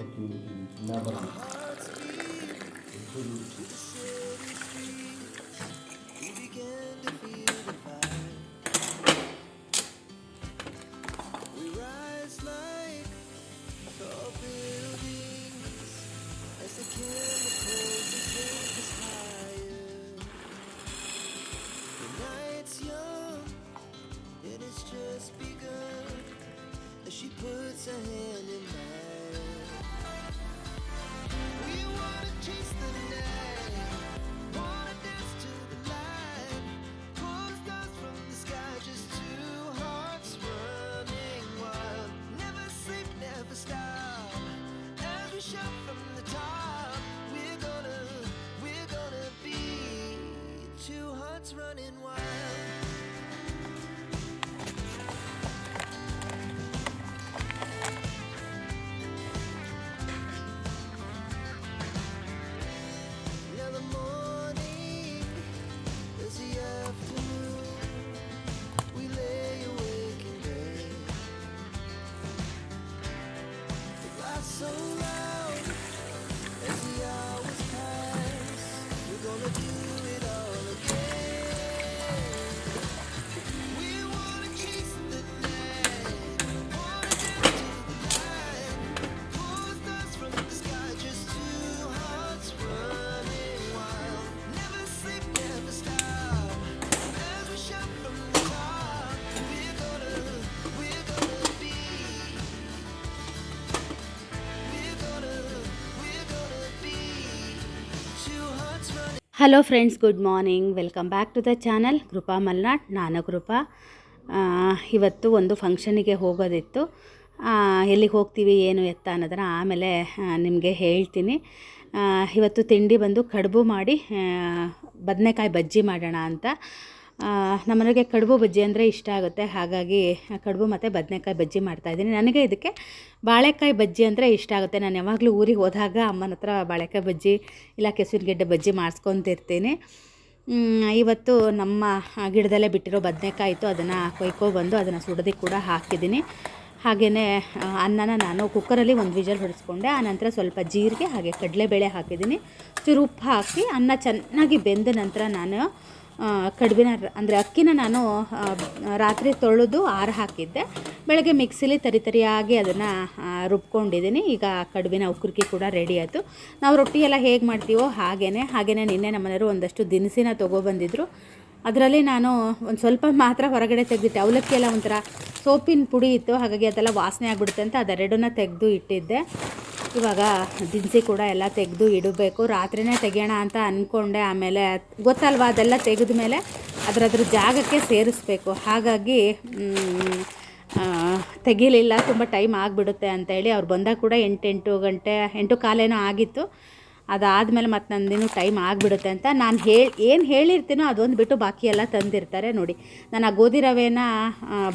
peki so loud as the hours pass. We're gonna do hello friends good morning welcome back to the channel Krupa Malnad ನಾನು ಕೃಪಾ ಇವತ್ತು ಒಂದು ಫಂಕ್ಷನಿಗೆ ಹೋಗೋದಿತ್ತು. ಎಲ್ಲಿಗೆ ಹೋಗ್ತೀವಿ, ಏನು ಎತ್ತ ಅನ್ನೋದನ್ನು ಆಮೇಲೆ ನಿಮಗೆ ಹೇಳ್ತೀನಿ. ಇವತ್ತು ತಿಂಡಿ ಬಂದು ಕಡುಬು ಮಾಡಿ ಬದನೆಕಾಯಿ ಬಜ್ಜಿ ಮಾಡೋಣ ಅಂತ. ನಮ್ಮನೆಗೆ ಕಡುಬು ಬಜ್ಜಿ ಅಂದರೆ ಇಷ್ಟ ಆಗುತ್ತೆ. ಹಾಗಾಗಿ ಕಡುಬು ಮತ್ತು ಬದನೆಕಾಯಿ ಬಜ್ಜಿ ಮಾಡ್ತಾಯಿದ್ದೀನಿ ನನಗೆ ಇದಕ್ಕೆ ಬಾಳೆಕಾಯಿ ಬಜ್ಜಿ ಅಂದರೆ ಇಷ್ಟ ಆಗುತ್ತೆ. ನಾನು ಯಾವಾಗಲೂ ಊರಿಗೆ ಹೋದಾಗ ಅಮ್ಮನ ಹತ್ರ ಬಾಳೆಕಾಯಿ ಬಜ್ಜಿ ಇಲ್ಲ ಕೆಸುವಿನ ಬಜ್ಜಿ ಮಾಡಿಸ್ಕೊತಿರ್ತೀನಿ ಇವತ್ತು ನಮ್ಮ ಗಿಡದಲ್ಲೇ ಬಿಟ್ಟಿರೋ ಬದನೆಕಾಯಿ ಇತ್ತು. ಅದನ್ನು ಕೊಯ್ಕೊಬಂದು ಅದನ್ನು ಸುಡೋದಕ್ಕೆ ಕೂಡ ಹಾಕಿದ್ದೀನಿ. ಹಾಗೆಯೇ ಅನ್ನನ ನಾನು ಕುಕ್ಕರಲ್ಲಿ ಒಂದು ವಿಜಲ್ ಹೊಡೆಸ್ಕೊಂಡೆ. ಆನಂತರ ಸ್ವಲ್ಪ ಜೀರಿಗೆ ಹಾಗೆ ಕಡಲೆಬೇಳೆ ಹಾಕಿದ್ದೀನಿ. ಚೂರು ಉಪ್ಪು ಹಾಕಿ ಅನ್ನ ಚೆನ್ನಾಗಿ ಬೆಂದ ನಂತರ ನಾನು ಕಡುಬಿನ ಅಂದರೆ ಅಕ್ಕಿನ ನಾನು ರಾತ್ರಿ ತೊಳೆದು ಆರು ಹಾಕಿದ್ದೆ. ಬೆಳಗ್ಗೆ ಮಿಕ್ಸಿಲಿ ತರಿ ತರಿಯಾಗಿ ಅದನ್ನು ರುಬ್ಕೊಂಡಿದ್ದೀನಿ. ಈಗ ಕಡುಬಿನ ಉಕ್ಕುರ್ಕಿ ಕೂಡ ರೆಡಿ ಆಯಿತು. ನಾವು ರೊಟ್ಟಿ ಎಲ್ಲ ಹೇಗೆ ಮಾಡ್ತೀವೋ ಹಾಗೇ ಹಾಗೆಯೇ ನಿನ್ನೆ ನಮ್ಮನೆಯವರು ಒಂದಷ್ಟು ದಿನಸಿನ ತೊಗೊಬಂದಿದ್ರು. ಅದರಲ್ಲಿ ನಾನು ಒಂದು ಸ್ವಲ್ಪ ಮಾತ್ರ ಹೊರಗಡೆ ತೆಗೆದಿಟ್ಟೆ. ಅವಲಕ್ಕಿ ಎಲ್ಲ ಒಂಥರ ಸೋಪಿನ ಪುಡಿ ಇತ್ತು. ಹಾಗಾಗಿ ಅದೆಲ್ಲ ವಾಸನೆ ಆಗಿಬಿಡುತ್ತೆ ಅಂತ ಅದೆರಡನ್ನ ತೆಗೆದು ಇಟ್ಟಿದ್ದೆ. ಇವಾಗ ದಿನಸಿ ಕೂಡ ಎಲ್ಲ ತೆಗೆದು ಇಡಬೇಕು. ರಾತ್ರಿನೇ ತೆಗೆಯೋಣ ಅಂತ ಅಂದ್ಕೊಂಡೆ ಆಮೇಲೆ ಗೊತ್ತಲ್ವಾ? ಅದೆಲ್ಲ ತೆಗೆದ ಮೇಲೆ ಅದರದ್ರ ಜಾಗಕ್ಕೆ ಸೇರಿಸ್ಬೇಕು. ಹಾಗಾಗಿ ತೆಗಿಲಿಲ್ಲ. ತುಂಬ ಟೈಮ್ ಆಗಿಬಿಡುತ್ತೆ ಅಂತೇಳಿ ಅವ್ರು ಬಂದಾಗ ಕೂಡ ಎಂಟೆಂಟು ಗಂಟೆ, ಎಂಟು ಕಾಲೇನೋ ಆಗಿತ್ತು. ಅದಾದಮೇಲೆ ಮತ್ತು ನಂದಿನ ಟೈಮ್ ಆಗಿಬಿಡುತ್ತೆ ಅಂತ ನಾನು ಹೇಳಿ, ಏನು ಹೇಳಿರ್ತೀನೋ ಅದೊಂದು ಬಿಟ್ಟು ಬಾಕಿ ಎಲ್ಲ ತಂದಿರ್ತಾರೆ ನೋಡಿ. ನಾನು ಆ ಗೋಧಿ ರವೆನ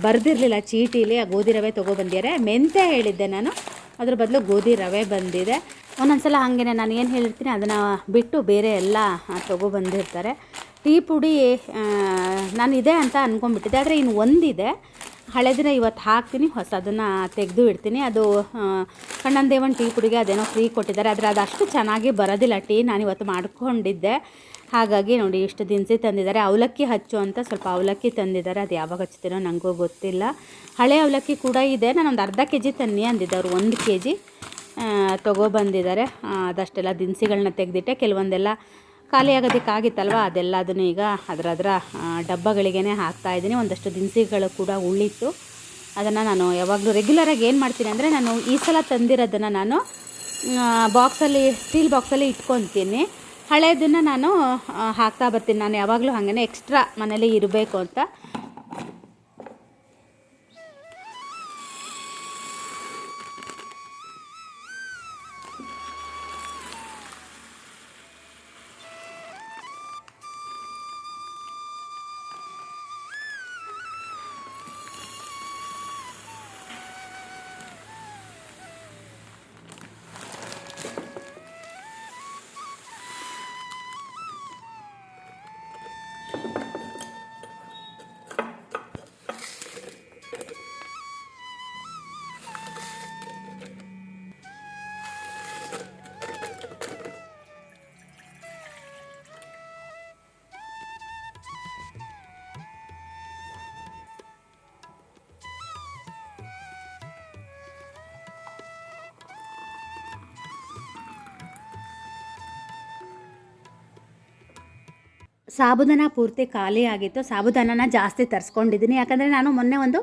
ಬರೆದಿರಲಿಲ್ಲ ಚೀಟಿಲಿ, ಆ ಗೋಧಿ ರವೆ ತೊಗೊಬಂದಿದ್ದಾರೆ ಮೆಂತೆ ಹೇಳಿದ್ದೆ ನಾನು. ಅದ್ರ ಬದಲು ಗೋಧಿ ರವೆ ಬಂದಿದೆ. ಒಂದೊಂದ್ಸಲ ಹಾಗೇ ನಾನು ಏನು ಹೇಳಿರ್ತೀನಿ ಅದನ್ನು ಬಿಟ್ಟು ಬೇರೆ ಎಲ್ಲ ತೊಗೊಬಂದಿರ್ತಾರೆ ಟೀ ಪುಡಿ ನಾನು ಇದೆ ಅಂತ ಅಂದ್ಕೊಂಡ್ಬಿಟ್ಟಿದ್ದೆ ಆದರೆ ಇನ್ನು ಒಂದಿದೆ. ಹಳೆದಿನ ಇವತ್ತು ಹಾಕ್ತೀನಿ. ಹೊಸದನ್ನು ತೆಗೆದು ಇಡ್ತೀನಿ. ಅದು ಕಣ್ಣನ್ ಟೀ ಪುಡಿಗೆ ಅದೇನೋ ಫ್ರೀ ಕೊಟ್ಟಿದ್ದಾರೆ. ಆದರೆ ಅದು ಅಷ್ಟು ಚೆನ್ನಾಗಿ ಬರೋದಿಲ್ಲ. ಟೀ ನಾನು ಇವತ್ತು ಮಾಡ್ಕೊಂಡಿದ್ದೆ. ಹಾಗಾಗಿ ನೋಡಿ, ಇಷ್ಟು ದಿನಸಿ ತಂದಿದ್ದಾರೆ. ಅವಲಕ್ಕಿ ಹಚ್ಚು ಅಂತ ಸ್ವಲ್ಪ ಅವಲಕ್ಕಿ ತಂದಿದ್ದಾರೆ. ಅದು ಯಾವಾಗ ಹಚ್ತೀರೋ ನನಗೂ ಗೊತ್ತಿಲ್ಲ. ಹಳೆ ಅವಲಕ್ಕಿ ಕೂಡ ಇದೆ. ನಾನು ಒಂದು ಅರ್ಧ ಕೆ ಜಿ ತನ್ನಿ ಅಂದಿದ್ದೆ. ಅವರು ಒಂದು ಕೆ ಜಿ ತೊಗೊಬಂದಿದ್ದಾರೆ ಅದಷ್ಟೆಲ್ಲ ದಿನಸಿಗಳನ್ನ ತೆಗೆದಿಟ್ಟೆ. ಕೆಲವೊಂದೆಲ್ಲ ಖಾಲಿ ಆಗೋದಕ್ಕಾಗಿತ್ತಲ್ವ? ಅದೆಲ್ಲ ಅದನ್ನು ಈಗ ಅದರ ಅದರ ಡಬ್ಬಗಳಿಗೇ ಹಾಕ್ತಾಯಿದ್ದೀನಿ ಒಂದಷ್ಟು ದಿನಸಿಗಳು ಕೂಡ ಉಳಿತು. ಅದನ್ನು ನಾನು ಯಾವಾಗಲೂ ರೆಗ್ಯುಲರಾಗಿ ಏನು ಮಾಡ್ತೀನಿ ಅಂದರೆ ನಾನು ಈ ಸಲ ತಂದಿರೋದನ್ನು ನಾನು ಬಾಕ್ಸಲ್ಲಿ ಸ್ಟೀಲ್ ಬಾಕ್ಸಲ್ಲಿ ಇಟ್ಕೊತೀನಿ. ಹಳೆಯದನ್ನು ನಾನು ಹಾಕ್ತಾ ಬರ್ತೀನಿ. ನಾನು ಯಾವಾಗಲೂ ಹಾಗೇ ಎಕ್ಸ್ಟ್ರಾ ಮನೇಲಿ ಇರಬೇಕು ಅಂತ. ಸಾಬುದಾನ ಪೂರ್ತಿ ಖಾಲಿ ಆಗಿತ್ತು. ಸಾಬುದಾನನ ಜಾಸ್ತಿ ತರಿಸ್ಕೊಂಡಿದ್ದೀನಿ ಯಾಕಂದರೆ ನಾನು ಮೊನ್ನೆ ಒಂದು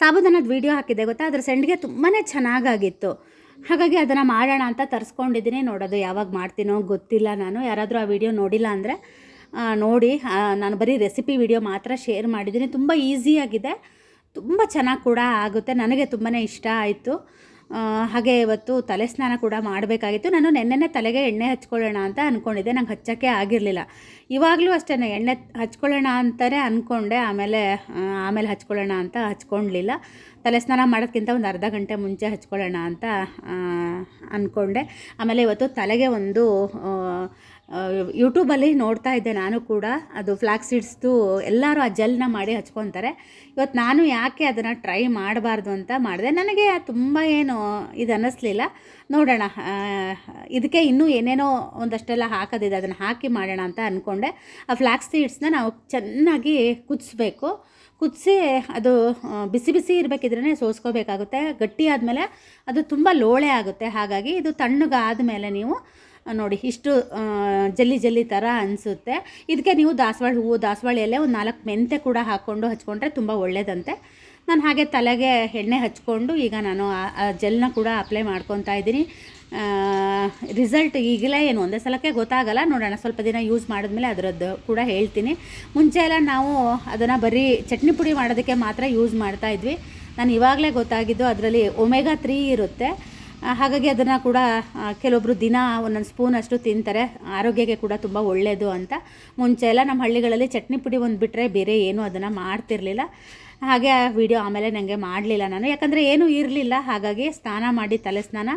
ಸಾಬುದಾನದ ವೀಡಿಯೋ ಹಾಕಿದ್ದೆ ಗೊತ್ತಾ? ಅದ್ರ ಸೆಂಡ್ಗೆ ತುಂಬಾ ಚೆನ್ನಾಗಾಗಿತ್ತು. ಹಾಗಾಗಿ ಅದನ್ನು ಮಾಡೋಣ ಅಂತ ತರಿಸ್ಕೊಂಡಿದ್ದೀನಿ ನೋಡೋದು ಯಾವಾಗ ಮಾಡ್ತೀನೋ ಗೊತ್ತಿಲ್ಲ ನಾನು. ಯಾರಾದರೂ ಆ ವಿಡಿಯೋ ನೋಡಿಲ್ಲ ಅಂದರೆ ನೋಡಿ. ನಾನು ಬರೀ ರೆಸಿಪಿ ವಿಡಿಯೋ ಮಾತ್ರ ಶೇರ್ ಮಾಡಿದ್ದೀನಿ ತುಂಬ ಈಸಿಯಾಗಿದೆ ತುಂಬ ಚೆನ್ನಾಗಿ ಕೂಡ ಆಗುತ್ತೆ. ನನಗೆ ತುಂಬಾ ಇಷ್ಟ ಆಯಿತು. ಹಾಗೆ ಇವತ್ತು ತಲೆ ಸ್ನಾನ ಕೂಡ ಮಾಡಬೇಕಾಗಿತ್ತು. ನಾನು ನೆನ್ನೆನೆ ತಲೆಗೆ ಎಣ್ಣೆ ಹಚ್ಕೊಳ್ಳೋಣ ಅಂತ ಅಂದ್ಕೊಂಡಿದ್ದೆ ನಂಗೆ ಹಚ್ಚೋಕ್ಕೆ ಆಗಿರಲಿಲ್ಲ. ಇವಾಗಲೂ ಅಷ್ಟೇ ಎಣ್ಣೆ ಹಚ್ಕೊಳ್ಳೋಣ ಅಂತಲೇ ಅಂದ್ಕೊಂಡೆ ಆಮೇಲೆ ಆಮೇಲೆ ಹಚ್ಕೊಳ್ಳೋಣ ಅಂತ ಹಚ್ಕೊಳ್ಳಲಿಲ್ಲ ತಲೆ ಸ್ನಾನ ಮಾಡೋದಕ್ಕಿಂತ ಒಂದು ಅರ್ಧ ಗಂಟೆ ಮುಂಚೆ ಹಚ್ಕೊಳ್ಳೋಣ ಅಂತ ಅಂದ್ಕೊಂಡೆ ಆಮೇಲೆ ಇವತ್ತು ತಲೆಗೆ ಒಂದು ಯೂಟ್ಯೂಬಲ್ಲಿ ನೋಡ್ತಾ ಇದ್ದೆ ನಾನು ಕೂಡ. ಅದು ಫ್ಲ್ಯಾಕ್ ಸೀಡ್ಸ್ದು ಎಲ್ಲರೂ ಆ ಜೆಲ್ನ ಮಾಡಿ ಹಚ್ಕೊತಾರೆ. ಇವತ್ತು ನಾನು ಯಾಕೆ ಅದನ್ನು ಟ್ರೈ ಮಾಡಬಾರ್ದು ಅಂತ ಮಾಡಿದೆ. ನನಗೆ ತುಂಬ ಏನು ಇದು ಅನ್ನಿಸ್ಲಿಲ್ಲ. ನೋಡೋಣ ಇದಕ್ಕೆ ಇನ್ನೂ ಏನೇನೋ ಒಂದಷ್ಟೆಲ್ಲ ಹಾಕೋದಿದೆ. ಅದನ್ನು ಹಾಕಿ ಮಾಡೋಣ ಅಂತ ಅಂದ್ಕೊಂಡೆ ಆ ಫ್ಲ್ಯಾಕ್ ಸೀಡ್ಸ್ನ ನಾವು ಚೆನ್ನಾಗಿ ಕುದಿಸ್ಬೇಕು. ಕುದಿಸಿ ಅದು ಬಿಸಿ ಬಿಸಿ ಇರಬೇಕಿದ್ರೇ ಸೋಸ್ಕೋಬೇಕಾಗುತ್ತೆ. ಗಟ್ಟಿ ಆದಮೇಲೆ ಅದು ತುಂಬ ಲೋಳೆ ಆಗುತ್ತೆ. ಹಾಗಾಗಿ ಇದು ತಣ್ಣಗಾದ ಮೇಲೆ ನೀವು ನೋಡಿ, ಇಷ್ಟು ಜಲ್ಲಿ ಜಲ್ಲಿ ಥರ ಅನಿಸುತ್ತೆ. ಇದಕ್ಕೆ ನೀವು ದಾಸವಾಳ ಹೂವು, ದಾಸವಾಳ ಎಲೆ ಒಂದು ನಾಲ್ಕು ಮೆಂತೆ ಕೂಡ ಹಾಕ್ಕೊಂಡು ಹಚ್ಕೊಂಡ್ರೆ ತುಂಬ ಒಳ್ಳೆಯದಂತೆ ನಾನು ಹಾಗೆ ತಲೆಗೆ ಎಣ್ಣೆ ಹಚ್ಕೊಂಡು ಈಗ ನಾನು ಆ- ಜೆಲ್ನ ಕೂಡ ಅಪ್ಲೈ ಮಾಡ್ಕೊತಾ ಇದ್ದೀನಿ. ರಿಸಲ್ಟ್ ಈಗಲೇ ಏನು, ಒಂದೇ ಸಲಕ್ಕೆ ಗೊತ್ತಾಗಲ್ಲ. ನೋಡೋಣ, ಸ್ವಲ್ಪ ದಿನ ಯೂಸ್ ಮಾಡಿದ್ಮೇಲೆ ಅದರದ್ದು ಕೂಡ ಹೇಳ್ತೀನಿ. ಮುಂಚೆ ಎಲ್ಲ ನಾವು ಅದನ್ನು ಬರೀ ಚಟ್ನಿ ಪುಡಿ ಮಾಡೋದಕ್ಕೆ ಮಾತ್ರ ಯೂಸ್ ಮಾಡ್ತಾ ಇದ್ವಿ. ನಾನು ಇವಾಗಲೇ ಗೊತ್ತಾಗಿದ್ದು ಅದರಲ್ಲಿ ಒಮೆಗಾ ತ್ರೀ ಇರುತ್ತೆ. ಹಾಗಾಗಿ ಅದನ್ನು ಕೂಡ ಕೆಲವೊಬ್ಬರು ದಿನ ಒಂದೊಂದು ಸ್ಪೂನ್ ಅಷ್ಟು ತಿಂತಾರೆ. ಆರೋಗ್ಯಕ್ಕೆ ಕೂಡ ತುಂಬ ಒಳ್ಳೆಯದು ಅಂತ. ಮುಂಚೆ ಎಲ್ಲ ನಮ್ಮ ಹಳ್ಳಿಗಳಲ್ಲಿ ಚಟ್ನಿ ಪುಡಿ ಒಂದು ಬಿಟ್ಟರೆ ಬೇರೆ ಏನೂ ಅದನ್ನು ಮಾಡ್ತಿರಲಿಲ್ಲ. ಹಾಗೆ ಆ ವಿಡಿಯೋ ಆಮೇಲೆ ನನಗೆ ಮಾಡಲಿಲ್ಲ ನಾನು. ಯಾಕಂದರೆ ಏನೂ ಇರಲಿಲ್ಲ. ಹಾಗಾಗಿ ಸ್ನಾನ ಮಾಡಿ ತಲೆ ಸ್ನಾನ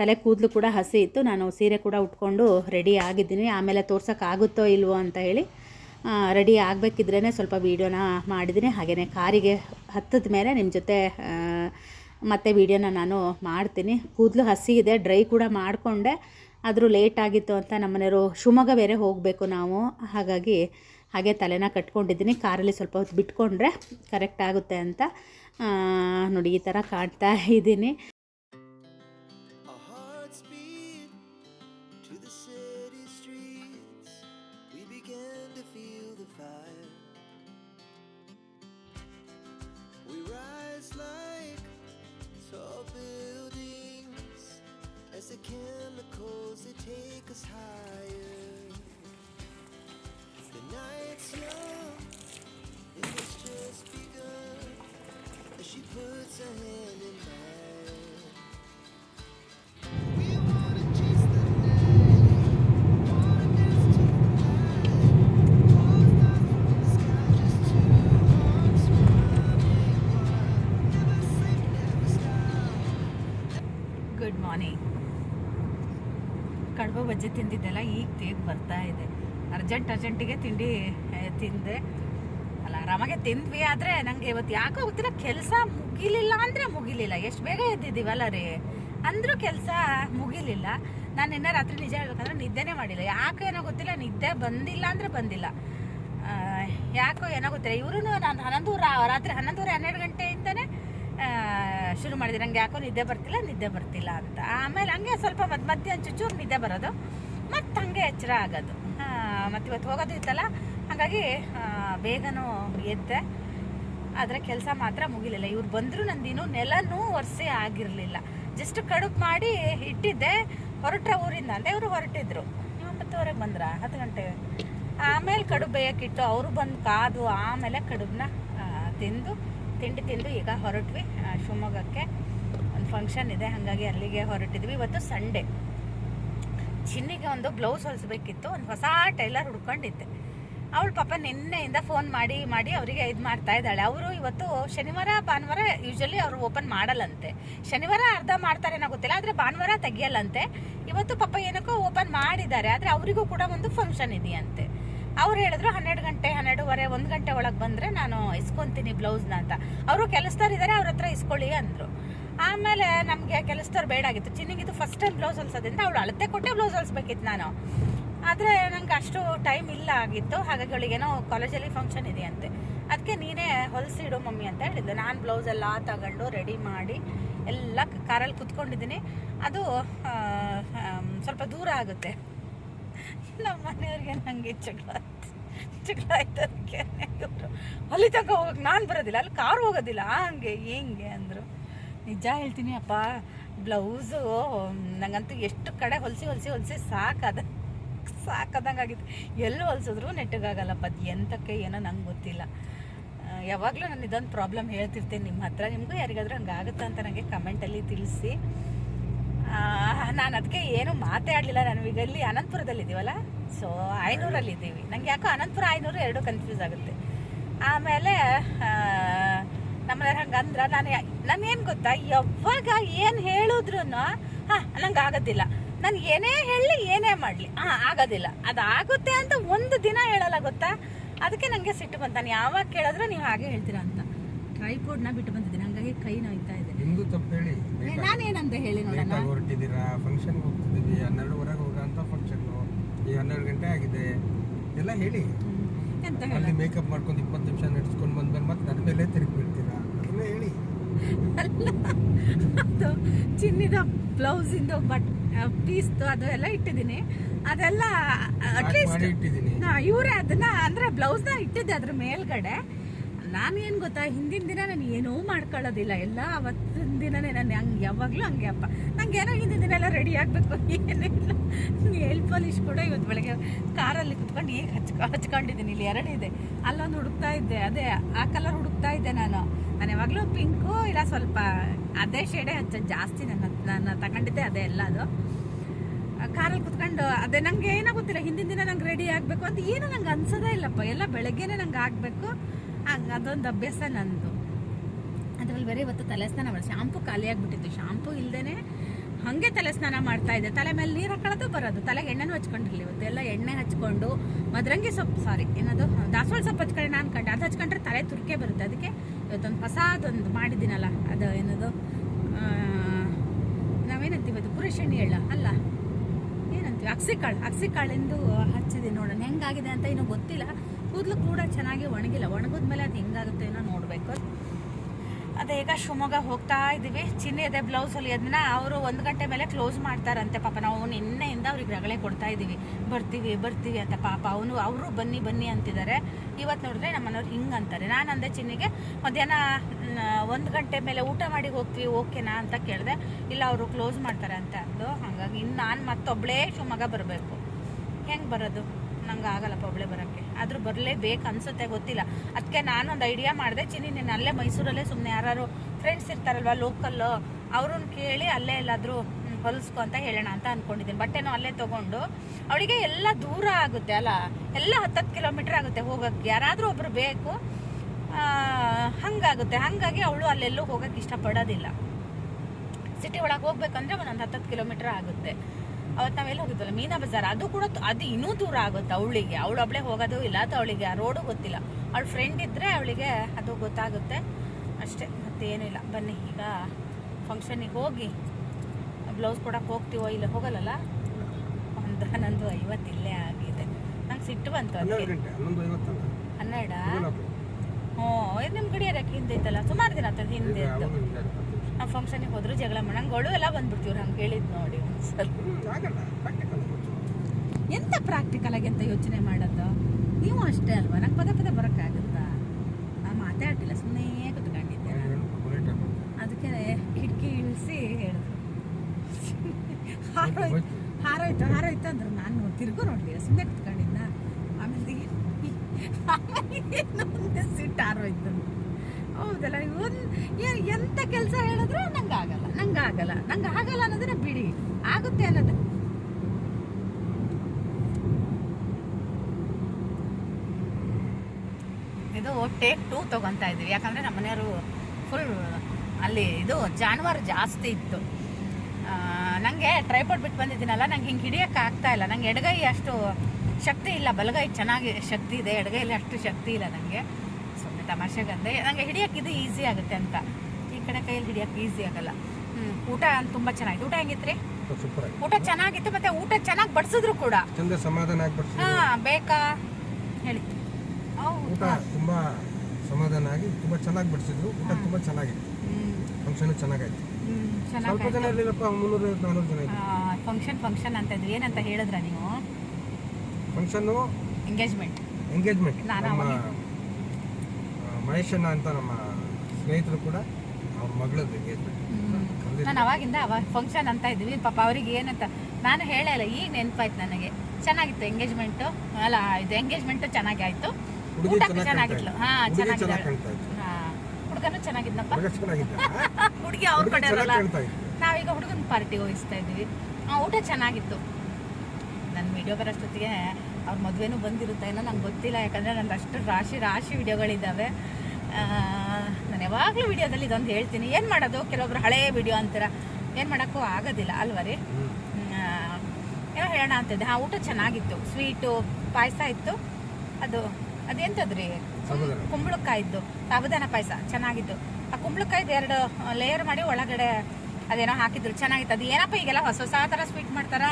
ತಲೆ ಕೂದಲು ಕೂಡ ಹಸಿ ಇತ್ತು. ನಾನು ಸೀರೆ ಕೂಡ ಉಟ್ಕೊಂಡು ರೆಡಿ ಆಗಿದ್ದೀನಿ. ಆಮೇಲೆ ತೋರ್ಸೋಕ್ಕಾಗುತ್ತೋ ಇಲ್ವೋ ಅಂತ ಹೇಳಿ ರೆಡಿ ಆಗಬೇಕಿದ್ರೇ ಸ್ವಲ್ಪ ವೀಡಿಯೋನ ಮಾಡಿದ್ದೀನಿ. ಹಾಗೆಯೇ ಕಾರಿಗೆ ಹತ್ತದ ಮೇಲೆ ನಿಮ್ಮ ಜೊತೆ ಮತ್ತೆ ವೀಡಿಯೋನ ನಾನು ಮಾಡ್ತೀನಿ. ಕೂದಲು ಹಸಿ ಇದೆ, ಡ್ರೈ ಕೂಡ ಮಾಡಿಕೊಂಡೆ. ಆದರೂ ಲೇಟ್ ಆಗಿತ್ತು ಅಂತ ನಮ್ಮನೆಯವರು ಶಿವಮೊಗ್ಗ ಬೇರೆ ಹೋಗಬೇಕು ನಾವು. ಹಾಗಾಗಿ ಹಾಗೆ ತಲೆನ ಕಟ್ಕೊಂಡಿದ್ದೀನಿ. ಕಾರಲ್ಲಿ ಸ್ವಲ್ಪ ಹೊತ್ತು ಬಿಟ್ಕೊಂಡ್ರೆ ಕರೆಕ್ಟ್ ಆಗುತ್ತೆ ಅಂತ ನೋಡಿ ಈ ಥರ ಕಾಣ್ತಾ ಇದ್ದೀನಿ. ತಿಂದಿದ್ದೆಲ್ಲ ಈಗ ತೇಗ್ ಬರ್ತಾ ಇದೆ. ಅರ್ಜೆಂಟ್, ಅರ್ಜೆಂಟಿಗೆ ತಿಂಡಿ ತಿಂದೆ. ಅಲ್ಲ, ಆರಾಮಾಗೆ ತಿಂದ್ವಿ, ಆದರೆ ನನಗೆ ಇವತ್ತು ಯಾಕೋ ಗೊತ್ತಿಲ್ಲ, ಕೆಲಸ ಮುಗಿಲಿಲ್ಲ ಅಂದರೆ ಮುಗಿಲಿಲ್ಲ. ಎಷ್ಟು ಬೇಗ ಎದ್ದಿದ್ದೀವಲ್ಲ ರೀ? ಅಂದರೂ ಕೆಲಸ ಮುಗಿಲಿಲ್ಲ. ನಾನು ನಿನ್ನೆ ರಾತ್ರಿ ನಿಜ ಹೇಳ್ಬೇಕಂದ್ರೆ ನಿದ್ದೆನೇ ಮಾಡಿಲ್ಲ. ಯಾಕೋ ಏನೋ ಗೊತ್ತಿಲ್ಲ, ನಿದ್ದೆ ಬಂದಿಲ್ಲ ಅಂದರೆ ಬಂದಿಲ್ಲ. ಯಾಕೋ ಏನೋ ಗೊತ್ತಿಲ್ಲ. ಇವರು ನಾನು ಹನ್ನೊಂದು ರಾತ್ರಿ ಹನ್ನೊಂದುವರೆ, ಹನ್ನೆರಡು ಗಂಟೆಯಿಂದನೇ ಶುರು ಮಾಡಿದೆ. ನಂಗೆ ಯಾಕೋ ನಿದ್ದೆ ಬರ್ತಿಲ್ಲ ನಿದ್ದೆ ಬರ್ತಿಲ್ಲ ಅಂತ. ಆಮೇಲೆ ಹಂಗೆ ಸ್ವಲ್ಪ ಮಧ್ಯ ಮಧ್ಯೆ ಒಂಚೂರು ನಿದ್ದೆ ಬರೋದು. ಮತ್ತು ಹಂಗೆ ಎಚ್ಚರ ಆಗೋದು. ಮತ್ತು ಇವತ್ತು ಹೋಗೋದು ಇತ್ತಲ್ಲ, ಹಾಗಾಗಿ ಬೇಗನೂ ಎದ್ದೆ. ಆದರೆ ಕೆಲಸ ಮಾತ್ರ ಮುಗಿಲಿಲ್ಲ. ಇವ್ರು ಬಂದರೂ ನಂದಿನೂ ನೆಲನೂ ಒರೆಸಿ ಆಗಿರಲಿಲ್ಲ. ಜಸ್ಟ್ ಕಡುಬು ಮಾಡಿ ಇಟ್ಟಿದ್ದೆ. ಹೊರಟ್ರೆ ಊರಿಂದ ಅಂದರೆ ಇವರು ಹೊರಟಿದ್ರು. ಒಂಬತ್ತುವರೆಗೆ ಬಂದ್ರ? ಹತ್ತು ಗಂಟೆ. ಆಮೇಲೆ ಕಡುಬು ಬೇಯಕ್ಕಿಟ್ಟು ಅವರು ಬಂದು ಕಾದು, ಆಮೇಲೆ ಕಡುಬನ್ನ ತಿಂದು ತಿಂಡಿ ತಿಂದು ಈಗ ಹೊರಟ್ವಿ. ಶಿವಮೊಗ್ಗಕ್ಕೆ ಒಂದು ಫಂಕ್ಷನ್ ಇದೆ. ಹಾಗಾಗಿ ಅಲ್ಲಿಗೆ ಹೊರಟಿದ್ವಿ. ಇವತ್ತು ಸಂಡೇ ಚಿನ್ನಿಗೆ ಒಂದು ಬ್ಲೌಸ್ ಹೊಲಿಸ್ಬೇಕಿತ್ತು. ಒಂದು ಹೊಸ ಟೈಲರ್ ಹುಡ್ಕೊಂಡಿದ್ದೆ. ಅವಳು ಪಾಪ ನಿನ್ನೆಯಿಂದ ಫೋನ್ ಮಾಡಿ ಮಾಡಿ ಅವರಿಗೆ ಇದು ಮಾಡ್ತಾ ಇದ್ದಾಳೆ. ಅವರು ಇವತ್ತು ಶನಿವಾರ, ಭಾನುವಾರ ಯೂಶಲಿ ಅವರು ಓಪನ್ ಮಾಡಲ್ಲಂತೆ. ಶನಿವಾರ ಅರ್ಧ ಮಾಡ್ತಾರೇನೋ ಗೊತ್ತಿಲ್ಲ. ಆದರೆ ಭಾನುವಾರ ತೆಗಿಯಲ್ಲಂತೆ. ಇವತ್ತು ಪಾಪ ಏನಕ್ಕೋ ಓಪನ್ ಮಾಡಿದ್ದಾರೆ. ಆದರೆ ಅವರಿಗೂ ಕೂಡ ಒಂದು ಫಂಕ್ಷನ್ ಇದೆಯಂತೆ. ಅವ್ರು ಹೇಳಿದ್ರು ಹನ್ನೆರಡು ಗಂಟೆ, ಹನ್ನೆರಡುವರೆ, ಒಂದು ಗಂಟೆ ಒಳಗೆ ಬಂದರೆ ನಾನು ಇಸ್ಕೊತೀನಿ ಬ್ಲೌಸ್ನ ಅಂತ. ಅವರು ಕೆಲಸದವ್ರು ಇದ್ದಾರೆ ಅವ್ರ ಹತ್ರ ಇಸ್ಕೊಳ್ಳಿ ಅಂದರು. ಆಮೇಲೆ ನಮಗೆ ಕೆಲಸದವ್ರು ಬೇಡಾಗಿತ್ತು ಚಿನ್ನಿಗಿದು ಫಸ್ಟ್ ಟೈಮ್ ಬ್ಲೌಸ್ ಹೊಲ್ಸೋದ್ರಿಂದ ಅವಳು ಅಳತೆ ಕೊಟ್ಟೆ ಬ್ಲೌಸ್ ಹೊಲಿಸ್ಬೇಕಿತ್ತು ನಾನು. ಆದರೆ ನಂಗೆ ಅಷ್ಟು ಟೈಮ್ ಇಲ್ಲ ಆಗಿತ್ತು. ಹಾಗಾಗಿ ಅವಳಿಗೇನೋ ಕಾಲೇಜಲ್ಲಿ ಫಂಕ್ಷನ್ ಇದೆಯಂತೆ. ಅದಕ್ಕೆ ನೀನೇ ಹೊಲಿಸಿಡು ಮಮ್ಮಿ ಅಂತ ಹೇಳಿದ್ದು ನಾನು ಬ್ಲೌಸ್ ಎಲ್ಲ ತಗೊಂಡು ರೆಡಿ ಮಾಡಿ ಎಲ್ಲ ಕಾರಲ್ಲಿ ಕುತ್ಕೊಂಡಿದ್ದೀನಿ. ಅದು ಸ್ವಲ್ಪ ದೂರ ಆಗುತ್ತೆ. ನಮ್ಮ ಮನೆಯವ್ರಿಗೆ ನಂಗೆ ಜಗಳ ಜಗಳ ಆಯ್ತು ಅದಕ್ಕೆ. ಅಲ್ಲಿ ತನಕ ಹೋಗಕ್ಕೆ ನಾನು ಬರೋದಿಲ್ಲ, ಅಲ್ಲಿ ಕಾರ್ ಹೋಗೋದಿಲ್ಲ. ಹಂಗೆ, ಹೆಂಗೆ ಅಂದರು. ನಿಜ ಹೇಳ್ತೀನಿ ಅಪ್ಪ, ಬ್ಲೌಸು ನಂಗಂತೂ ಎಷ್ಟು ಕಡೆ ಹೊಲಿಸಿ ಹೊಲಿಸಿ ಹೊಲಿಸಿ ಸಾಕದ, ಸಾಕದಂಗೆ ಆಗಿತ್ತು. ಎಲ್ಲಿ ಹೊಲ್ಸಿದ್ರು ನೆಟ್ಟಗಾಗಲ್ಲಪ್ಪ, ಅದು ಎಂತಕ್ಕೆ ಏನೋ ನಂಗೆ ಗೊತ್ತಿಲ್ಲ. ಯಾವಾಗಲೂ ನಾನು ಇದೊಂದು ಪ್ರಾಬ್ಲಮ್ ಹೇಳ್ತಿರ್ತೀನಿ. ನಿಮ್ಮ ಹತ್ರ ನಿಮಗೂ ಯಾರಿಗಾದರೂ ಹಂಗೆ ಅಂತ ನನಗೆ ಕಮೆಂಟಲ್ಲಿ ತಿಳಿಸಿ. ನಾನು ಅದಕ್ಕೆ ಏನು ಮಾತಾಡಲಿಲ್ಲ ನಾನು. ಈಗ ಇಲ್ಲಿ ಅನಂತಪುರದಲ್ಲಿದ್ದೀವಲ್ಲ? ಸೊ ಐನೂರಲ್ಲಿ ಇದ್ದೀವಿ ನಂಗೆ ಯಾಕೋ ಅನಂತಪುರ ಐನೂರು ಎರಡು ಕನ್ಫ್ಯೂಸ್ ಆಗುತ್ತೆ. ಆಮೇಲೆ ನಮ್ಮನೆ ಹಂಗೆ ಅಂದ್ರೆ ನಾನು ನಾನು ಏನು ಗೊತ್ತಾ? ಯಾವಾಗ ಏನು ಹೇಳಿದ್ರು ಹಾಂ, ನಂಗೆ ಆಗೋದಿಲ್ಲ. ನಾನು ಏನೇ ಹೇಳಲಿ ಏನೇ ಮಾಡಲಿ. ಹಾಂ, ಆಗೋದಿಲ್ಲ. ಅದು ಆಗುತ್ತೆ ಅಂತ ಒಂದು ದಿನ ಹೇಳಲ್ಲ ಗೊತ್ತಾ? ಅದಕ್ಕೆ ನನಗೆ ಸಿಟ್ಟು ಬಂತ. ನಾನು ಯಾವಾಗ ಕೇಳಿದ್ರೆ ನೀವು ಹಾಗೆ ಹೇಳ್ತೀರಾ ಅಂತ. ಟ್ರೈಪೋರ್ಡ್ನ ಬಿಟ್ಟು ಬಂದಿದ್ದೀನಿ. ಹಂಗಾಗಿ ಕೈ ನೋಯ್ತಾ ಇದೆ. ನಿಮ್ದು ತಪ್ಪು ಹೇಳಿ. ನಾನೇನಂತ ಹೇಳಿ ನೋಡೋಣ? ಲೇಟಾಗಿ ಹೊರಟಿದ್ದೀರಾ? ಫಂಕ್ಷನ್ಗೆ ಹೋಗ್ತಿದ್ದೀವಿ. ಹನ್ನೆರಡುವರೆಗೆ ಹೋಗೋಂಥ ಫಂಕ್ಷನ್ನು ಈ ಹನ್ನೆರಡು ಗಂಟೆ ಆಗಿದೆ. ಎಲ್ಲ ಹೇಳಿ. ಎಂತ ಅಲ್ಲಿ ಮೇಕಪ್ ಮಾಡ್ಕೊಂಡು ಇಪ್ಪತ್ತು ನಿಮಿಷ ನಡೆಸ್ಕೊಂಡು ಬಂದ್ಮೇಲೆ ಮತ್ತೆ ನನ್ನ ಮೇಲೆ ತಿರುಗಿ ಬೀಳ್ತೀರಾ? ಅದನ್ನ ಹೇಳಿ. ಅದು ಚಿನ್ನಿದ ಬ್ಲೌಸಿಂದು ಬಟ್ ಪೀಸ್ದು ಅದು ಎಲ್ಲ ಇಟ್ಟಿದ್ದೀನಿ. ಅದೆಲ್ಲ Pack ಅಟ್ಲೀಸ್ಟ್ ಮಾಡಿ ಇಟ್ಟಿದ್ದೀನಿ. ಇವರೇ ಅದನ್ನ ಅಂದ್ರೆ ಬ್ಲೌಸ್ನ ಇಟ್ಟಿದ್ದೆ ಅದ್ರ ಮೇಲ್ಗಡೆ. ನಾನು ಏನು ಗೊತ್ತಾ? ಹಿಂದಿನ ದಿನ ನಾನು ಏನೂ ಮಾಡ್ಕೊಳ್ಳೋದಿಲ್ಲ. ಎಲ್ಲ ಅವತ್ತಿನ ದಿನನೇ ನಾನು ಹಂಗೆ ಯಾವಾಗಲೂ ಹಂಗೆ ಅಪ್ಪ. ನಂಗೆ ಏನೋ ಹಿಂದಿನ ದಿನ ಎಲ್ಲ ರೆಡಿ ಆಗಬೇಕು ಏನಿಲ್ಲ ಎಲ್ ಪಾಲಿಶ್ ಕೂಡ ಇವತ್ತು ಬೆಳಗ್ಗೆ ಕಾರಲ್ಲಿ ಕುತ್ಕೊಂಡು ಈಗ ಹಚ್ಕ, ಹಚ್ಕೊಂಡಿದ್ದೀನಿ. ಇಲ್ಲಿ ಎರಡಿದೆ ಅಲ್ಲೊಂದು ಹುಡುಕ್ತಾ ಇದ್ದೆ. ಅದೇ, ಆ ಕಲರ್ ಹುಡುಕ್ತಾ ಇದ್ದೆ ನಾನು. ನಾನು ಯಾವಾಗಲೂ ಪಿಂಕು ಇಲ್ಲ ಸ್ವಲ್ಪ ಅದೇ ಶೇಡೇ ಹಚ್ಚೋದು. ಜಾಸ್ತಿ ನನ್ನ ನಾನು ತಗೊಂಡಿದ್ದೆ ಅದೇ ಎಲ್ಲ ಅದು. ಕಾರಲ್ಲಿ ಕುತ್ಕೊಂಡು ಅದೇ ನಂಗೆ ಏನೋ ಗೊತ್ತಿಲ್ಲ. ಹಿಂದಿನ ದಿನ ನಂಗೆ ರೆಡಿ ಆಗಬೇಕು ಅಂತ ಏನು ನಂಗೆ ಅನ್ಸೋದೇ ಇಲ್ಲಪ್ಪ. ಎಲ್ಲ ಬೆಳಗ್ಗೆನೇ ನಂಗೆ ಆಗಬೇಕು. ಹಂಗೆ ಅದೊಂದು ಅಭ್ಯಾಸ ನಂದು. ಅದರಲ್ಲಿ ಬೇರೆ ಇವತ್ತು ತಲೆ ಸ್ನಾನ ಮಾಡಿ, ಶಾಂಪು ಖಾಲಿ ಆಗಿಬಿಟ್ಟಿತ್ತು. ಶಾಂಪು ಇಲ್ದೇನೆ ಹಾಗೆ ತಲೆ ಸ್ನಾನ ಮಾಡ್ತಾ ಇದ್ದೆ. ತಲೆ ಮೇಲೆ ನೀರು ಹಾಕೊಳ್ಳೋದು ಬರೋದು. ತಲೆಗೆ ಎಣ್ಣೆನೂ ಹಚ್ಕೊಂಡಿರಲಿ ಇವತ್ತೆಲ್ಲ ಎಣ್ಣೆ ಹಚ್ಕೊಂಡು ಮದ್ರಂಗಿ ಸೊಪ್ಪು ಸಾರಿ ಏನದು? ದಾಸವಾಳ ಸೊಪ್ಪು ಹಚ್ಕೊಂಡು ನಾನು ಕಂಡೆ. ಅದು ಹಚ್ಕೊಂಡ್ರೆ ತಲೆ ತುರ್ಕೆ ಬರುತ್ತೆ. ಅದಕ್ಕೆ ಇವತ್ತೊಂದು ಹೊಸದೊಂದು ಮಾಡಿದ್ದೀನಲ್ಲ, ಅದು ಏನದು? ನಾವೇನಂತೀವಿ ಅದು ಪುರುಷಣಿ ಹೇಳ ಅಲ್ಲ? ಏನಂತೀವಿ? ಅಕ್ಸಿಕಾಳು ಅಕ್ಸಿಕಾಳಿಂದು ಹಚ್ಚಿದೆ ನೋಡೋಣ. ಹೆಂಗಾಗಿದೆ ಅಂತ ಇನ್ನೂ ಗೊತ್ತಿಲ್ಲ. ಕೂದಲು ಕೂಡ ಚೆನ್ನಾಗಿ ಒಣಗಿಲ್ಲ. ಒಣಗಿದ ಮೇಲೆ ಅದು ಹೆಂಗಾಗುತ್ತೆ ಏನೋ ನೋಡಬೇಕು. ಅದೇ ಈಗ ಶಿವಮೊಗ್ಗ ಹೋಗ್ತಾ ಇದ್ದೀವಿ. ಚಿನ್ನಿ ಅದೇ ಬ್ಲೌಸ್ ಹೊಲಿಯೋದನ್ನ ಅವರು ಒಂದು ಗಂಟೆ ಮೇಲೆ ಕ್ಲೋಸ್ ಮಾಡ್ತಾರಂತೆ ಪಾಪ. ನಾವು ನಿನ್ನೆಯಿಂದ ಅವ್ರಿಗೆ ರಗಳೆ ಕೊಡ್ತಾ ಇದ್ದೀವಿ. ಬರ್ತೀವಿ ಬರ್ತೀವಿ ಅಂತ ಪಾಪ. ಅವನು, ಅವರು ಬನ್ನಿ ಬನ್ನಿ ಅಂತಿದ್ದಾರೆ. ಇವತ್ತು ನೋಡಿದ್ರೆ ನಮ್ಮ ಮನೆಯವ್ರು ಹಿಂಗೆ ಅಂತಾರೆ. ನಾನು ಅಂದೆ ಚಿನ್ನಿಗೆ, ಮಧ್ಯಾಹ್ನ ಒಂದು ಗಂಟೆ ಮೇಲೆ ಊಟ ಮಾಡಿ ಹೋಗ್ತೀವಿ, ಓಕೆನಾ? ಅಂತ ಕೇಳಿದೆ. ಇಲ್ಲ, ಅವರು ಕ್ಲೋಸ್ ಮಾಡ್ತಾರೆ ಅಂತ ಅಂದು. ಹಾಗಾಗಿ ಇನ್ನು ನಾನು ಮತ್ತೊಬ್ಬಳೇ ಶಿವಮೊಗ್ಗ ಬರಬೇಕು. ಹೆಂಗೆ ಬರೋದು? ನಂಗೆ ಆಗಲ್ಲ ಒಬ್ಳೆ ಬರೋಕ್ಕೆ. ಆದರೂ ಬರಲೇಬೇಕು ಅನ್ಸುತ್ತೆ, ಗೊತ್ತಿಲ್ಲ. ಅದಕ್ಕೆ ನಾನೊಂದು ಐಡಿಯಾ ಮಾಡಿದೆ, ಚಿನ್ನಿ ನೀನು ಅಲ್ಲೇ ಮೈಸೂರಲ್ಲೇ ಸುಮ್ಮನೆ ಯಾರು ಫ್ರೆಂಡ್ಸ್ ಇರ್ತಾರಲ್ವ ಲೋಕಲ್ಲು ಅವ್ರನ್ನ ಕೇಳಿ ಅಲ್ಲೇ ಎಲ್ಲಾದರೂ ಹೊಲಿಸ್ಕೊ ಅಂತ ಹೇಳೋಣ ಅಂತ ಅಂದ್ಕೊಂಡಿದ್ದೀನಿ ಬಟ್ಟೆನೂ ಅಲ್ಲೇ ತೊಗೊಂಡು, ಅವಳಿಗೆ ಎಲ್ಲ ದೂರ ಆಗುತ್ತೆ ಅಲ್ಲ? ಎಲ್ಲ ಹತ್ತತ್ತು ಕಿಲೋಮೀಟ್ರ್ ಆಗುತ್ತೆ ಹೋಗೋಕ್ಕೆ. ಯಾರಾದರೂ ಒಬ್ಬರು ಬೇಕು ಹಂಗಾಗುತ್ತೆ. ಹಾಗಾಗಿ ಅವಳು ಅಲ್ಲೆಲ್ಲೂ ಹೋಗೋಕ್ಕೆ ಇಷ್ಟಪಡೋದಿಲ್ಲ. ಸಿಟಿ ಒಳಗೆ ಹೋಗ್ಬೇಕಂದ್ರೆ ಒಂದೊಂದು ಹತ್ತತ್ತು ಕಿಲೋಮೀಟ್ರ್ ಆಗುತ್ತೆ. ಅವತ್ತು ನಾವೆಲ್ಲ ಹೋಗಿದ್ವಲ್ಲ ಮೀನಾ ಬಜಾರ್. ಅದು ಕೂಡ ಅದು ಇನ್ನೂ ದೂರ ಆಗುತ್ತೆ ಅವಳಿಗೆ. ಅವಳು ಒಬ್ಳೆ ಹೋಗೋದು ಇಲ್ಲ ಅದು ಅವಳಿಗೆ ಆ ರೋಡು ಗೊತ್ತಿಲ್ಲ. ಅವಳ ಫ್ರೆಂಡ್ ಇದ್ದರೆ ಅವಳಿಗೆ ಅದು ಗೊತ್ತಾಗುತ್ತೆ. ಅಷ್ಟೇ. ಮತ್ತೇನಿಲ್ಲ ಬನ್ನಿ ಈಗ ಫಂಕ್ಷನಿಗೆ ಹೋಗಿ. ಬ್ಲೌಸ್ ಕೊಡಕ್ಕೆ ಹೋಗ್ತೀವೋ ಇಲ್ಲ ಹೋಗಲ್ಲಲ್ಲ? ಒಂದು ಹನ್ನೊಂದು ಐವತ್ತು ಇಲ್ಲೇ ಆಗಿದೆ. ನಂಗೆ ಸಿಟ್ಟು ಬಂತು ಹನ್ನೆರಡು ಹ್ಞೂ. ಇದು ನಿಮ್ಮ ಕಡೆ ಹಿಂದೆ ಇತ್ತಲ್ಲ? ಸುಮಾರು ದಿನ ಹತ್ತಿರ ಹಿಂದೆ ಇತ್ತು. ನಾವು ಫಂಕ್ಷನಿಗೆ ಹೋದ್ರು ಜಗಳ ಮಾಡಂಗಳು ಎಲ್ಲ ಬಂದ್ಬಿಡ್ತೀವ್ರು ಹಂಗೆ ಹೇಳಿದ್ ನೋಡಿ. ಎಂತ ಪ್ರಾಕ್ಟಿಕಲ್ ಆಗಿ ಅಂತ ಯೋಚನೆ ಮಾಡೋದು? ನೀವು ಅಷ್ಟೇ ಅಲ್ವಾ? ನಂಗೆ ಪದೇ ಪದೇ ಬರೋಕ್ಕಾಗುತ್ತಾ? ನಾನು. ಮಾತಾಡ್ತಿಲ್ಲ ಸುಮ್ಮನೆ ಕುತ್ಕೊಂಡಿದ್ದೆ. ಅದಕ್ಕೆ ಕಿಟಕಿ ಇಳಿಸಿ ಹೇಳಿದ್ರು. ಹಾರೋಯ್ತು ಹಾರೋಯ್ತು ಹಾರೋಯ್ತು ಅಂದ್ರೆ. ನಾನು ತಿರ್ಗು ನೋಡ್ಲಿಲ್ಲ ಸುಮ್ಮನೆ ಕುತ್ಕೊಂಡಿದ್ದ ಆಮೇಲೆ ಆಮೇಲೆ ಸಿಟ್ಟು ಹಾರೋಯ್ತು. ಹೌದಲ್ಲ ಒಂದು ಎಂತ ಕೆಲಸ ಹೇಳಿದ್ರು ನಂಗೆ ಆಗಲ್ಲ. ನಂಗೆ ಆಗಲ್ಲ. ನಂಗೆ ಆಗಲ್ಲ ಅನ್ನೋದನ್ನ ಬಿಡಿ. ಆಗುತ್ತೆ ಅನ್ನೋದು. ಇದು ಟೇಕ್ ಟೂ ತಗೊತಾ ಇದೀವಿ ಯಾಕಂದ್ರೆ ನಮ್ಮ ಮನೆಯವರು ಫುಲ್ ಅಲ್ಲಿ ಇದು ಜಾನುವಾರು ಜಾಸ್ತಿ ಇತ್ತು. ನನಗೆ ಟ್ರೈಪಾಡ್ ಬಿಟ್ಟು ಬಂದಿದ್ದೀನಲ್ಲ, ನಂಗೆ ಹಿಂಗೆ ಹಿಡಿಯಕ್ಕೆ ಆಗ್ತಾ ಇಲ್ಲ. ನಂಗೆ ಎಡಗೈ ಅಷ್ಟು ಶಕ್ತಿ ಇಲ್ಲ. ಬಲಗೈ ಚೆನ್ನಾಗಿ ಶಕ್ತಿ ಇದೆ. ಎಡಗೈಲಿ ಅಷ್ಟು ಶಕ್ತಿ ಇಲ್ಲ ನನಗೆ ತಮಾಷೆಗಂದೆ ನಂಗೆ ಹಿಡಿಯೋಕೆ ಇದು ಈಸಿ ಆಗುತ್ತೆ ಅಂತ. ಈ ಕಡೆ ಕೈಯಲ್ಲಿ ಹಿಡಿಯಕ್ಕೆ ಈಸಿ ಆಗಲ್ಲ. ಹ್ಞೂ ಊಟ ತುಂಬ ಚೆನ್ನಾಗಿತ್ತು ಊಟ ಹೆಂಗಿತ್ತು ರೀ ಊಟ ಚೆನ್ನಾಗಿತ್ತು ಮತ್ತೆ ಊಟ ಚೆನ್ನಾಗಿ ಬಡಿಸಿದ್ರು ಕೂಡ. ಚಂದ ಸಮಾಧಾನ ಆಗಿ ಹಾಂ ಬೇಕಾ? ಹೇಳಿ. ಊಟ ತುಂಬಾ ಸಮಾಧಾನ ಆಗಿ ತುಂಬಾ ಚೆನ್ನಾಗಿ ಬಡಿಸಿದ್ರು. ಊಟ ತುಂಬಾ ಚೆನ್ನಾಗಿತ್ತು. ಫಂಕ್ಷನ್ ಚೆನ್ನಾಗಾಯ್ತು. ಸ್ವಲ್ಪ ಜನ ಚೆನ್ನಾಗಿ ಇರಲಿಲ್ಲಪ್ಪ ಮುನ್ನೂರ ನಾನ್ನೂರು ಜನ ಫಂಕ್ಷನ್ ಫಂಕ್ಷನ್ ಅಂತ ಇದ್ರಿ. ಏನಂತ ಹೇಳಿದ್ರ ನೀವು? ಫಂಕ್ಷನ್ನು ಎಂಗೇಜ್ಮೆಂಟ್ ಎಂಗೇಜ್ಮೆಂಟ್ ನಾನು ಮಹೇಶಣ್ಣ ಅಂತ ನಮ್ಮ ಸ್ನೇಹಿತರು ಕೂಡ ಅವ್ರ ಮಗಳದ್ದು ಎಂಗೇಜ್ಮೆಂಟ್ ನಾನು ಅವಾಗಿಂದ ಅವಾಗ ಫಂಕ್ಷನ್ ಅಂತ ಇದ್ವಿ. ಪಾಪ ಅವ್ರಿಗೆ ಏನಂತ ನಾನು ಹೇಳೇ ಇಲ್ಲ ಈಗ ನೆನಪಾಯ್ತು ನನಗೆ. ಚೆನ್ನಾಗಿತ್ತು ಎಂಗೇಜ್ಮೆಂಟು ಅಲ್ಲ ಇದು ಎಂಗೇಜ್ಮೆಂಟು ಚೆನ್ನಾಗಿ ಆಯ್ತು. ಹುಡುಗಿ ಚೆನ್ನಾಗಿತ್ತು ಹಾ ಚೆನ್ನಾಗಿದ್ದಾಳೆ. ಹಾ ಹುಡುಗನು ಚೆನ್ನಾಗಿದ್ನಪ್ಪ. ಹುಡುಗ ಅವ್ರ ಕಡೆ ಇರಲ್ಲ. ನಾವೀಗ ಹುಡುಗನ ಪಾರ್ಟಿಗೆ ಹೋಗಿಸ್ತಾ ಇದ್ವಿ. ಆ, ಊಟ ಚೆನ್ನಾಗಿತ್ತು. ನನ್ನ ವಿಡಿಯೋ ಬರೋಷ್ಟೊತ್ತಿಗೆ ಅವ್ರ ಮದುವೆನೂ ಬಂದಿರುತ್ತೆ ಏನೋ ನಂಗೆ ಗೊತ್ತಿಲ್ಲ ಯಾಕಂದ್ರೆ ನಂದು ಅಷ್ಟು ರಾಶಿ ರಾಶಿ ವಿಡಿಯೋಗಳಿದ್ದಾವೆ ನಾನು ಯಾವಾಗಲೂ ವಿಡಿಯೋದಲ್ಲಿ ಇದೊಂದು ಹೇಳ್ತೀನಿ. ಏನು ಮಾಡೋದು? ಕೆಲವೊಬ್ರು ಹಳೆಯ ವಿಡಿಯೋ ಅಂತೀರ? ಏನು ಮಾಡೋಕ್ಕೂ ಆಗೋದಿಲ್ಲ ಅಲ್ವ ರೀ? ಏನೋ ಹೇಳೋಣ ಅಂತಿದ್ದೆ. ಹಾಂ ಊಟ ಚೆನ್ನಾಗಿತ್ತು. ಸ್ವೀಟು ಪಾಯಸ ಇತ್ತು. ಅದು ಅದೆಂಥದ್ರಿ. ಕುಂಬಳಕಾಯಿದ್ದು. ಸಾಬುದಾನ ಪಾಯಸ. ಚೆನ್ನಾಗಿತ್ತು. ಆ ಕುಂಬಳಕಾಯ್ದು ಎರಡು ಲೇಯರ್ ಮಾಡಿ ಒಳಗಡೆ ಅದೇನೋ ಹಾಕಿದ್ರು ಚೆನ್ನಾಗಿತ್ತು. ಅದು ಏನಪ್ಪ ಈಗೆಲ್ಲ ಹೊಸ ಹೊಸ ಥರ ಸ್ವೀಟ್ ಮಾಡ್ತಾರ?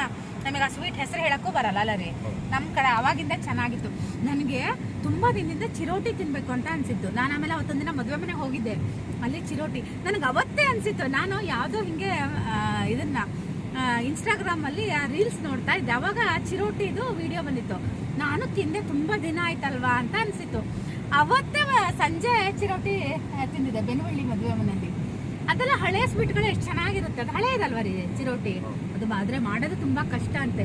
ನಮಗೆ ಆ ಸ್ವೀಟ್ ಹೆಸರು ಹೇಳಕ್ಕೂ ಬರಲ್ಲ ಅಲ್ಲ ರೀ. ನಮ್ಮ ಕಡೆ ಅವಾಗಿಂದ ಚೆನ್ನಾಗಿತ್ತು. ನನಗೆ ತುಂಬ ದಿನದಿಂದ ಚಿರೋಟಿ ತಿನ್ನಬೇಕು ಅಂತ ಅನಿಸಿತ್ತು. ನಾನು ಆಮೇಲೆ ಅವತ್ತೊಂದಿನ ದಿನ ಮದುವೆ ಮನೆಗೆ ಹೋಗಿದ್ದೆ. ಅಲ್ಲಿ ಚಿರೋಟಿ. ನನಗೆ ಅವತ್ತೇ ಅನಿಸಿತ್ತು. ನಾನು ಯಾವುದೋ ಹಿಂಗೆ ಇದನ್ನು ಇನ್ಸ್ಟಾಗ್ರಾಮಲ್ಲಿ ರೀಲ್ಸ್ ನೋಡ್ತಾ ಇದ್ದೆ. ಅವಾಗ ಚಿರೋಟಿದು ವಿಡಿಯೋ ಬಂದಿತ್ತು. ನಾನು ತಿಂದೆ ತುಂಬ ದಿನ ಆಯ್ತಲ್ವಾ ಅಂತ ಅನಿಸಿತ್ತು. ಅವತ್ತೇ ಸಂಜೆ ಚಿರೋಟಿ ತಿಂದಿದ್ದೆ. ಬೆನ್ನುಳ್ಳಿ ಮದುವೆ ಮನೆಯಲ್ಲಿ. ಅದೆಲ್ಲ ಹಳೆ ಸ್ವೀಟ್ಗಳು ಎಷ್ಟು ಚೆನ್ನಾಗಿರುತ್ತೆ. ಅದು ಹಳೇದಲ್ವ ರೀ ಚಿರೋಟಿ? ಅದು ಆದರೆ ಮಾಡೋದು ತುಂಬ ಕಷ್ಟ ಅಂತೆ.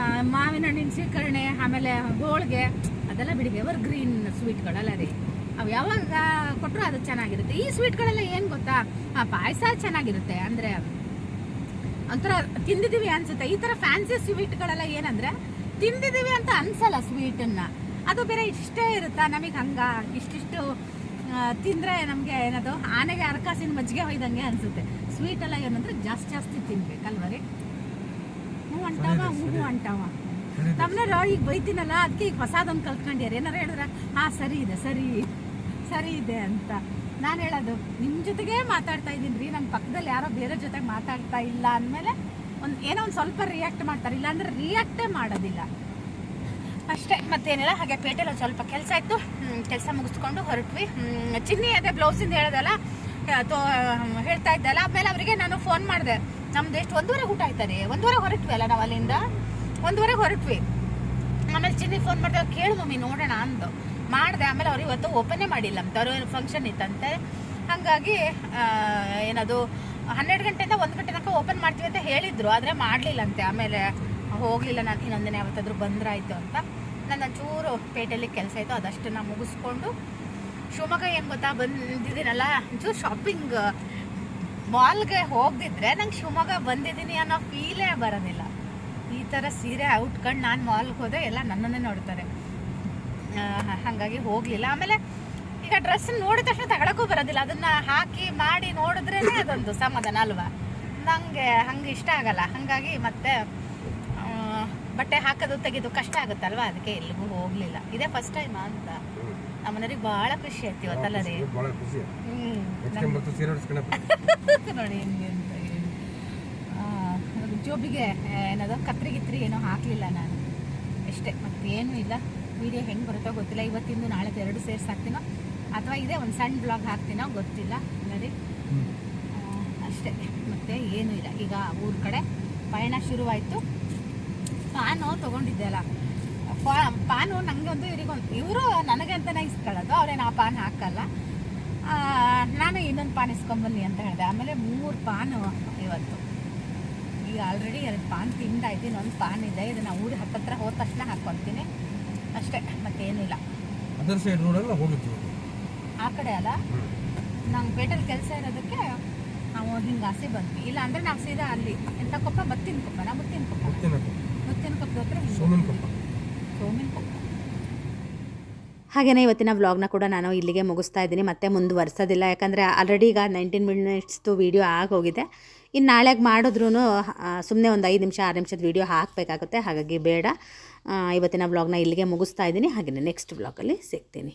ಆ, ಮಾವಿನ ಹಣ್ಣಿನ ಶೇಖರಣೆ ಆಮೇಲೆ ಹೋಳಿಗೆ ಅದೆಲ್ಲ ಬಿಡಿ ಎವರ್ ಗ್ರೀನ್ ಸ್ವೀಟ್ಗಳಲ್ಲ ರೀ. ಅವು ಯಾವಾಗ ಕೊಟ್ಟರು ಅದು ಚೆನ್ನಾಗಿರುತ್ತೆ. ಈ ಸ್ವೀಟ್ಗಳೆಲ್ಲ ಏನು ಗೊತ್ತಾ? ಪಾಯಸ ಚೆನ್ನಾಗಿರುತ್ತೆ. ಅಂದರೆ ಒಂಥರ ತಿಂದಿದೀವಿ ಅನ್ಸುತ್ತೆ. ಈ ತರ ಫ್ಯಾನ್ಸಿ ಸ್ವೀಟ್ಗಳೆಲ್ಲ ಏನಂದ್ರೆ ತಿಂದಿದೀವಿ ಅಂತ ಅನ್ಸಲ್ಲ ಸ್ವೀಟನ್ನು. ಅದು ಬೇರೆ ಇಷ್ಟೇ ಇರುತ್ತಾ? ನಮಗೆ ಹಂಗ? ಇಷ್ಟಿಷ್ಟು ಆ, ತಿಂದ್ರೆ ನಮಗೆ ಏನದು ಆನೆಗೆ ಅರಕಾಸಿನ ಮಜ್ಜಿಗೆ ಹೊಯ್ದಂಗೆ ಅನಿಸುತ್ತೆ. ಸ್ವೀಟ್ ಎಲ್ಲ ಏನಂದ್ರೆ ಜಾಸ್ತಿ ಜಾಸ್ತಿ ತಿನ್ಬೇಕಲ್ವ ರೀ? ಹ್ಞೂ ಅಂಟಾವ ಹ್ಞೂ ಅಂಟವ. ಇದೆ. ಈಗ ಬೈತೀನಲ್ಲ ಅದಕ್ಕೆ ಈಗ ಹೊಸದೊಂದು ಕಲ್ತ್ಕೊಂಡ್ಯಾರ. ಏನಾರು ಹೇಳಿದ್ರೆ? ಹಾಂ ಸರಿ ಇದೆ ಸರಿ ಸರಿ ಇದೆ ಅಂತ. ನಾನು ಹೇಳೋದು ನಿಮ್ಮ ಜೊತೆಗೆ ಮಾತಾಡ್ತಾ ಇದ್ದೀನಿ ರೀ. ನಮ್ಮ ಪಕ್ಕದಲ್ಲಿ ಯಾರೋ ಬೇರೆ ಜೊತೆಗೆ ಮಾತಾಡ್ತಾ ಇಲ್ಲ ಅಂದಮೇಲೆ ಒಂದು ಏನೋ ಒಂದು ಸ್ವಲ್ಪ ರಿಯಾಕ್ಟ್ ಮಾಡ್ತಾರೆ. ಇಲ್ಲಾಂದ್ರೆ ರಿಯಾಕ್ಟೇ ಮಾಡೋದಿಲ್ಲ. ಅಷ್ಟೇ, ಮತ್ತೇನಿಲ್ಲ, ಹಾಗೆ ಪೇಟೆಲ್ಲ ಸ್ವಲ್ಪ ಕೆಲಸ ಇತ್ತು ಕೆಲಸ ಮುಗಿಸ್ಕೊಂಡು ಹೊರಟ್ವಿ. ಚಿನ್ನಿ ಅದೇ ಬ್ಲೌಸಿಂದ ಹೇಳ್ದಲ್ಲ ತೋ ಹೇಳ್ತಾ ಇದ್ದಲ್ಲ, ಆಮೇಲೆ ಅವರಿಗೆ ನಾನು ಫೋನ್ ಮಾಡಿದೆ. ನಮ್ದು ಎಷ್ಟು, ಒಂದೂವರೆ ಊಟ ಆಯ್ತಾರೆ ಒಂದೂವರೆ ಹೊರಟ್ವಿ ಅಲ್ಲ ನಾವು ಅಲ್ಲಿಂದ? ಒಂದೂವರೆ ಹೊರಟ್ವಿ. ಆಮೇಲೆ ಚಿನ್ನಿ ಫೋನ್ ಮಾಡಿದೆ ಕೇಳು ಮಮ್ಮಿ, ನೋಡೋಣ ಅಂದು ಮಾಡಿದೆ, ಆಮೇಲೆ ಅವ್ರು ಇವತ್ತು ಓಪನೇ ಮಾಡಿಲ್ಲ. ಅಂತ ಅವ್ರ ಫಂಕ್ಷನ್ ಇತ್ತಂತೆ? ಹಾಗಾಗಿ ಏನದು, ಹನ್ನೆರಡು ಗಂಟೆಯಿಂದ ಒಂದು ಗಂಟೆ ತನಕ ಓಪನ್ ಮಾಡ್ತೀವಿ ಅಂತ ಹೇಳಿದ್ರು. ಆದರೆ ಮಾಡಲಿಲ್ಲಂತೆ. ಆಮೇಲೆ ಹೋಗಲಿಲ್ಲ ನಾನು ಇನ್ನೊಂದಿನ ಯಾವತ್ತಾದರೂ ಬಂದ್ರಾಯಿತು ಅಂತ. ನನ್ನ ಒಂಚೂರು ಪೇಟೆಯಲ್ಲಿ ಕೆಲಸ ಇತ್ತು, ಅದಷ್ಟನ್ನು ಮುಗಿಸ್ಕೊಂಡು ಶಿವಮೊಗ್ಗ ಏನು ಗೊತ್ತಾ, ಬಂದಿದ್ದೀನಲ್ಲ, ಒಂಚೂರು ಶಾಪಿಂಗ್ ಮಾಲ್ಗೆ ಹೋಗದಿದ್ರೆ ನಂಗೆ ಶಿವಮೊಗ್ಗ ಬಂದಿದ್ದೀನಿ ಅನ್ನೋ ಫೀಲೇ ಬರೋದಿಲ್ಲ. ಈ ಥರ ಸೀರೆ ಉಟ್ಕೊಂಡು ನಾನು ಮಾಲ್ಗೆ ಹೋದೆ ಎಲ್ಲ ನನ್ನನ್ನೇ ನೋಡ್ತಾರೆ. ಹಾಗಾಗಿ ಹೋಗಲಿಲ್ಲ. ಆಮೇಲೆ ಈಗ ಡ್ರೆಸ್ ನೋಡಿದ ತಕ್ಷಣ ತಗೊಳಕ್ಕೂ ಬರೋದಿಲ್ಲ. ಅದನ್ನು ಹಾಕಿ ಮಾಡಿ ನೋಡಿದ್ರೇ ಅದೊಂದು ಸಮಾಧಾನ ಅಲ್ವಾ? ನನಗೆ ಹಂಗೆ ಇಷ್ಟ ಆಗಲ್ಲ. ಹಾಗಾಗಿ ಮತ್ತೆ ಬಟ್ಟೆ ಹಾಕೋದು ತೆಗೆದು ಕಷ್ಟ ಆಗುತ್ತಲ್ವಾ? ಅದಕ್ಕೆ ಎಲ್ಲಿಗೂ ಹೋಗಲಿಲ್ಲ. ಇದೇ ಫಸ್ಟ್ ಟೈಮ್ ಅಂತ. ನಮ್ಮನೆಯವ್ರಿಗೆ ಭಾಳ ಖುಷಿ ಆಯ್ತು ಇವತ್ತಲ್ಲ ರೀ ನೋಡಿ ಹೆಂಗೆ ಅಂತ ಜೋಬಿಗೆ ಏನದು ಕತ್ರಿ ಗಿತ್ರಿ ಏನೋ ಹಾಕಲಿಲ್ಲ ನಾನು. ಅಷ್ಟೇ ಮತ್ತೇನೂ ಇಲ್ಲ. ವಿಡಿಯೋ ಹೆಂಗೆ ಬರುತ್ತೋ ಗೊತ್ತಿಲ್ಲ. ಇವತ್ತಿಂದು ನಾಳೆ ಎರಡು ಸೇರ್ಸ್ ಹಾಕ್ತೀನೋ? ಅಥವಾ ಇದೇ ಒಂದು ಸಣ್ಣ ಬ್ಲಾಗ್ ಹಾಕ್ತೀನೋ ಗೊತ್ತಿಲ್ಲ. ನೋಡಿ ಅಷ್ಟೇ. ಮತ್ತೆ ಏನೂ ಇಲ್ಲ. ಈಗ ಊರ ಕಡೆ ಪಯಣ ಶುರುವಾಯಿತು. ಪಾನು ತೊಗೊಂಡಿದ್ದೆ ಅಲ್ಲ. ಪಾ- ಪಾನು ನನಗೆ ಒಂದು ಇವರಿಗೊಂದು ಇವರು ನನಗೆ ಅಂತಲೇ ಇಸ್ಕೊಳ್ಳೋದು ಅವ್ರೇನು ಆ ಪಾನ್ ಹಾಕಲ್ಲ. ನಾನು ಇನ್ನೊಂದು ಪಾನ್ ಇಸ್ಕೊಂಬನ್ನಿ ಅಂತ ಹೇಳಿದೆ. ಆಮೇಲೆ ಮೂರು ಪಾನು ಇವತ್ತು. ಈಗ ಆಲ್ರೆಡಿ ಎರಡು ಪಾನ್ ತಿಂದಾಯ್ತು ಇನ್ನೊಂದು ಪಾನ್ ಇದೆ. ಇದನ್ನು ಊರಿಗೆ ಹತ್ತತ್ರ ಹೋದ ತಕ್ಷಣ ಹಾಕ್ಕೊತೀನಿ. ಅಷ್ಟೇ ಮತ್ತೇನಿಲ್ಲ. ಆ ಕಡೆ ಅಲ್ಲ. ನಂಗೆ ಪೇಟೆಲ್ ಕೆಲಸ ಇರೋದಕ್ಕೆ ನಾವು ಹಿಂಗೆ ಆಸೆ ಬಂದ್ವಿ. ಇಲ್ಲ ಅಂದರೆ ನಾವು ಸೀದಾ ಅಲ್ಲಿ ಎಂಥ ಕೊಪ್ಪ? ಬತ್ತಿನ ಕೊಪ್ಪನ? ಮುತ್ತಿನ ಕೊಪ್ಪ. ಸೋಮನ್ ಕೊಪ್ಪ ಸೋಮಿನ ಕೊಪ್ಪ ಹಾಗೆಯೇ ಇವತ್ತಿನ ವ್ಲಾಗ್ನ ಕೂಡ ನಾನು ಇಲ್ಲಿಗೆ ಮುಗಿಸ್ತಾ ಇದ್ದೀನಿ. ಮತ್ತೆ ಮುಂದುವರ್ಸೋದಿಲ್ಲ. ಯಾಕಂದರೆ ಆಲ್ರೆಡಿ ಈಗ ನೈನ್ಟೀನ್ ಮಿನಿಟ್ಸ್ದು ವೀಡಿಯೋ ಆಗೋಗಿದೆ. ಇನ್ನು ನಾಳೆಗೆ ಮಾಡಿದ್ರೂ ಸುಮ್ಮನೆ ಒಂದು ಐದು ನಿಮಿಷ ಆರು ನಿಮಿಷದ ವೀಡಿಯೋ ಹಾಕಬೇಕಾಗುತ್ತೆ. ಹಾಗಾಗಿ ಬೇಡ. ಇವತ್ತಿನ ವ್ಲಾಗ್ನ ಇಲ್ಲಿಗೆ ಮುಗಿಸ್ತಾ ಇದ್ದೀನಿ. ಹಾಗೆಯೇ ನೆಕ್ಸ್ಟ್ ವ್ಲಾಗಲ್ಲಿ ಸಿಗ್ತೀನಿ.